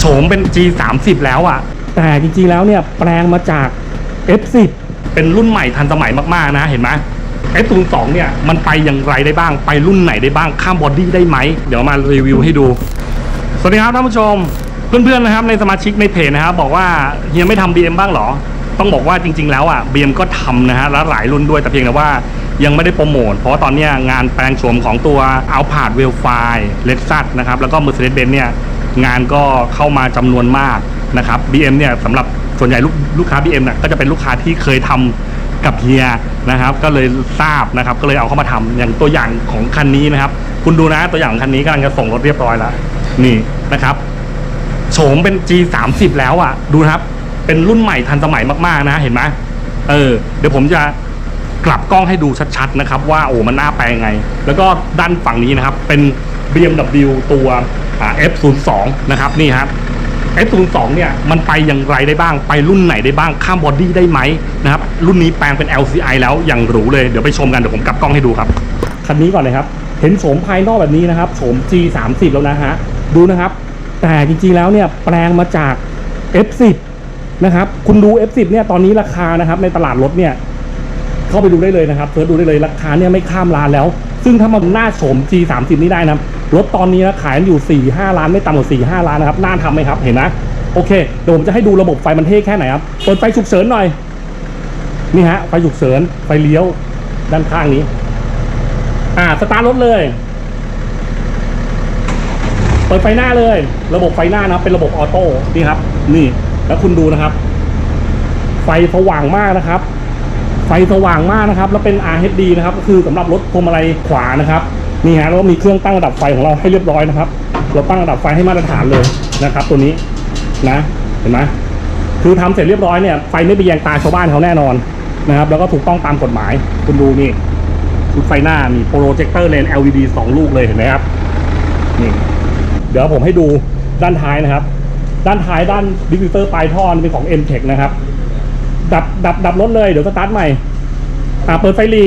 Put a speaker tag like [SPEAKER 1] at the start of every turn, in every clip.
[SPEAKER 1] โฉมเป็น G 3 0 แล้วอะ่ะ แต่จริงๆแล้วเนี่ยแปลงมาจาก F10 เป็นรุ่นใหม่ทันสมัยมากๆนะเห็นไหม F02 เนี่ยมันไปอย่างไรได้บ้างไปรุ่นไหนได้บ้างข้ามบอดี้ได้ไหม เดี๋ยวมารีวิวให้ดู สวัสดีครับท่านผู้ชม เพื่อนๆนะครับในสมาชิกในเพจนะครับบอกว่าเฮียไม่ทำ BM บ้างเหรอ ต้องบอกว่าจริง ๆ แล้วอะ BM ก็ทำนะฮะแล้วหลายรุ่นด้วยแต่เพียงแต่ว่ายังไม่ได้โปรโมท เพราะตอนนี้งานแปลงโฉมของตัว a l p a r d w e l f i เล x ซัสนะครับ แล้วก็ Mercedes-Benz เนี่ย งานก็เข้ามาจำนวนมากนะครับ BM เนี่ยสำหรับส่วนใหญ่ลูกลูกค้า BM น่ะก็จะเป็นลูกค้าที่เคยทำกับเฮียนะครับ ก็เลยทราบนะครับ ก็เลยเอาเข้ามาทำอย่างตัวอย่างของคันนี้นะครับ คุณดูนะตัวอย่างคันนี้กำลังจะส่งรถเรียบร้อยแล้วนี่นะครับโฉมเป็น G 3 0 แล้วอะ ดูนะครับ เป็นรุ่นใหม่ทันสมัยมากๆนะเห็นไหมเออ เดี๋ยวผมจะกลับกล้องให้ดูชัดๆนะครับ ว่าโอ้มันน่าแปลงไง แล้วก็ด้านฝั่งนี้นะครับ เป็น BMW ตัว F02 นะครับนี่ครับ F02 เนี่ยมันไปอย่างไรได้บ้างไปรุ่นไหนได้บ้างข้ามบอดี้ได้ไหมนะครับรุ่นนี้แปลงเป็น LCI แล้วอย่างหรูเลยเดี๋ยวไปชมกันเดี๋ยวผมกลับกล้องให้ดูครับคันนี้ก่อนเลยครับ เห็นโฉมภายนอกแบบนี้นะครับโฉม G 3 0 แล้วนะฮะดูนะครับ แต่จริงๆแล้วเนี่ยแปลงมาจาก F10 นะครับคุณดู F10 เนี่ยตอนนี้ราคานะครับในตลาดรถเนี่ยเข้าไปดูได้เลยนะครับเสิร์ชดูได้เลยราคาเนี่ยไม่ข้ามล้านแล้ว ซึ่งถ้ามันหน้าโฉม G 3 0 นี่ได้นะ รถตอนนี้นะขายอยู่ 4 5 ล้านไม่ต่ำกว่า4 5 ล้านนะครับน่าทำไหมครับเห็นนะโอเคเดี๋ยวผมจะให้ดูระบบไฟมันเท่แค่ไหนครับเปิดไฟฉุกเฉินหน่อยนี่ฮะไฟฉุกเฉินไฟเลี้ยวด้านข้างนี้ อ่าสตาร์ทรถเลย เปิดไฟหน้าเลย ระบบไฟหน้านะเป็นระบบออโต้นี่ครับ นี่ แล้วคุณดูนะครับ ไฟสว่างมากนะครับ ไฟสว่างมากนะครับ แล้วเป็น RHD นะครับ ก็คือสำหรับรถพวงมาลัยขวานะครับ นี่ฮะแล้วก็มีเครื่องตั้งระดับไฟของเราให้เรียบร้อยนะครับ เราตั้งระดับไฟให้มาตรฐานเลยนะครับ ตัวนี้นะเห็นไหมคือทำเสร็จเรียบร้อยเนี่ยไฟไม่ไปแยงตาชาวบ้านเขาแน่นอนนะครับ แล้วก็ถูกต้องตามกฎหมาย คุณดูนี่ชุดไฟหน้ามีโปรเจคเตอร์เลน LED สองลูกเลยเห็นไหมครับนี่เดี๋ยวผมให้ดูด้านท้ายนะครับ ด้านท้ายด้านดิสติเตอร์ปลายท่อเป็นของ m t e c h นะครับ ดับดับดับรถเลยเดี๋ยวสตาร์ทใหม่อ่าเปิดไฟรี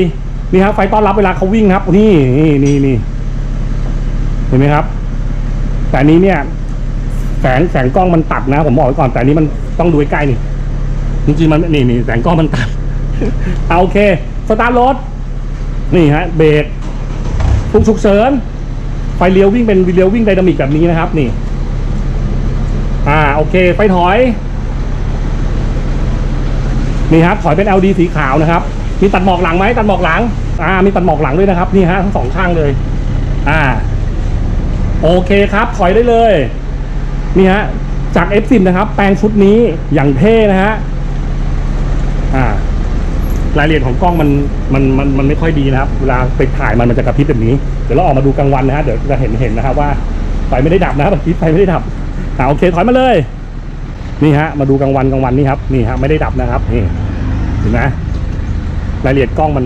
[SPEAKER 1] นี่ครับไฟต้อนรับเวลาเขาวิ่งครับ นี่นี่นี่นี่เห็นไหมครับ แต่นี้เนี่ย แสงแสงกล้องมันตัดนะ ผมบอกไว้ก่อนแต่นี้มันต้องดูใกล้นี่จริงๆมันนี่นี่แสงกล้องมันตัดเอาโอเคสตาร์ทรถนี่ฮะเบรกพุ่งฉุกเฉินไฟเลี้ยววิ่งเป็นเลี้ยววิ่งไดนามิกแบบนี้นะครับ นี่ อ่าโอเค ไฟถอย นี่ครับถอยเป็น LD สีขาวนะครับ มีตัดหมอกหลังไหมตัดหมอกหลัง อ่า มีตัดหมอกหลังด้วยนะครับ นี่ฮะทั้งสองข้างเลย อ่า โอเคครับ ถอยได้เลย นี่ฮะ จาก F10 นะครับ แปลงชุดนี้อย่างเท่นะฮะ อ่ารายละเอียดของกล้องมันมันมันมันไม่ค่อยดีนะครับ เวลาไปถ่ายมันมันจะกระพริบแบบนี้ เดี๋ยวเราออกมาดูกลางวันนะฮะ เดี๋ยวจะเห็นเห็นนะครับว่าไฟไม่ได้ดับนะครับเมื่อกี้ไฟไม่ได้ดับอ่าโอเคถอยมาเลย นี่ฮะ มาดูกลางวันกลางวันนี่ครับ นี่ฮะไม่ได้ดับนะครับ นี่เห็นไหม รายละเอียดกล้องมัน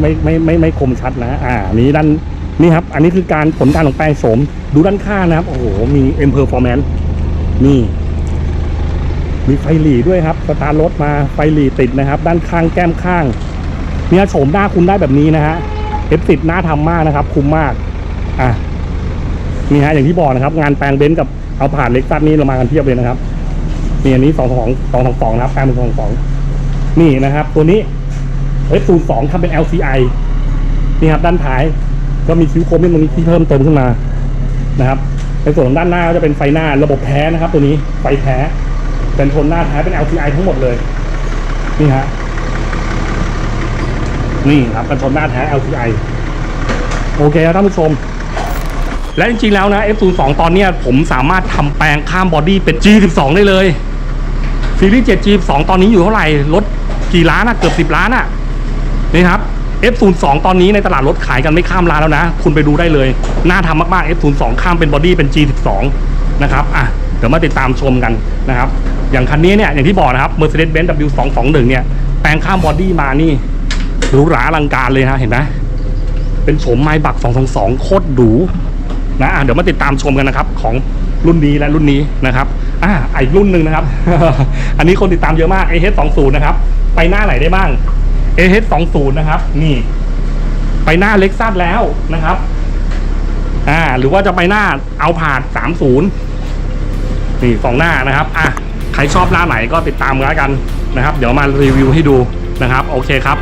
[SPEAKER 1] ไม่ไม่ไม่ไม่คมชัดนะอ่านี้ด้านนี่ครับ อันนี้คือการผลการของแปลงโฉมดูด้านข้างนะครับ โอ้โห มี M Performance นี่ มีไฟหลีด้วยครับสตาร์รถมาไฟหลีติดนะครับ ด้านข้างแก้มข้างเนี่ยโฉมหน้าคุณได้แบบนี้นะฮะ F10 หน้าทำมากนะครับ คุ้มมากอะนี่ฮะอย่างที่บอกนะครับ งานแปลงเบนซ์กับเอาผ่านเล็กซัสนี่เรามากันเพียบเลยนะครับนี่อันนี้สองสองสองสองสองนะครับแปลงเป็นสองสองนี่นะครับ ตัวนี้ F02 ทำเป็น LCI นี่ครับด้านท้ายก็มีคิ้วโคมนิดนึงที่เพิ่มเติมขึ้นมานะครับในส่วนของด้านหน้าก็จะเป็นไฟหน้าระบบแท้นะครับ ตัวนี้ไฟแท้เป็นโทนหน้าแท้เป็น LCI ทั้งหมดเลยนี่ฮะนี่ครับเป็นโทนหน้าแท้ LCI โอเคครับท่านผู้ชม และจริงๆแล้วนะ F02 ตอนนี้ผมสามารถทำแปลงข้ามบอดี้เป็น G12 ได้เลยซีรีส์7 G12 ตอนนี้อยู่เท่าไหร่รถกี่ล้านอะเกือบ 10 ล้านอะ นี่ครับ F02 ตอนนี้ในตลาดรถขายกันไม่ข้ามล้านแล้วนะ คุณไปดูได้เลยน่าทำมากๆ F02 ข้ามเป็นบอดี้เป็น G12 นะครับอะเดี๋ยวมาติดตามชมกันนะครับ อย่างคันนี้เนี่ยอย่างที่บอกนะครับ Mercedes-Benz W221 เนี่ยแปลงข้ามบอดี้มานี่หรูหราอลังการเลยฮะเห็นไหมเป็นโฉมไม้บัก 222 โคตรหรูนะอะเดี๋ยวมาติดตามชมกันนะครับ ของรุ่นนี้และรุ่นนี้นะครับอ่าอีกรุ่นหนึ่งนะครับ อันนี้คนติดตามเยอะมาก AH20 นะครับ ไปหน้าไหนได้บ้าง AH20 นะครับ นี่ ไปหน้าเล็กซัสแล้วนะครับ อ่า หรือว่าจะไปหน้าเอาผาด30นี่สองหน้านะครับ อะ ใครชอบหน้าไหนก็ติดตามกันกันนะครับ เดี๋ยวมารีวิวให้ดูนะครับ โอเคครับ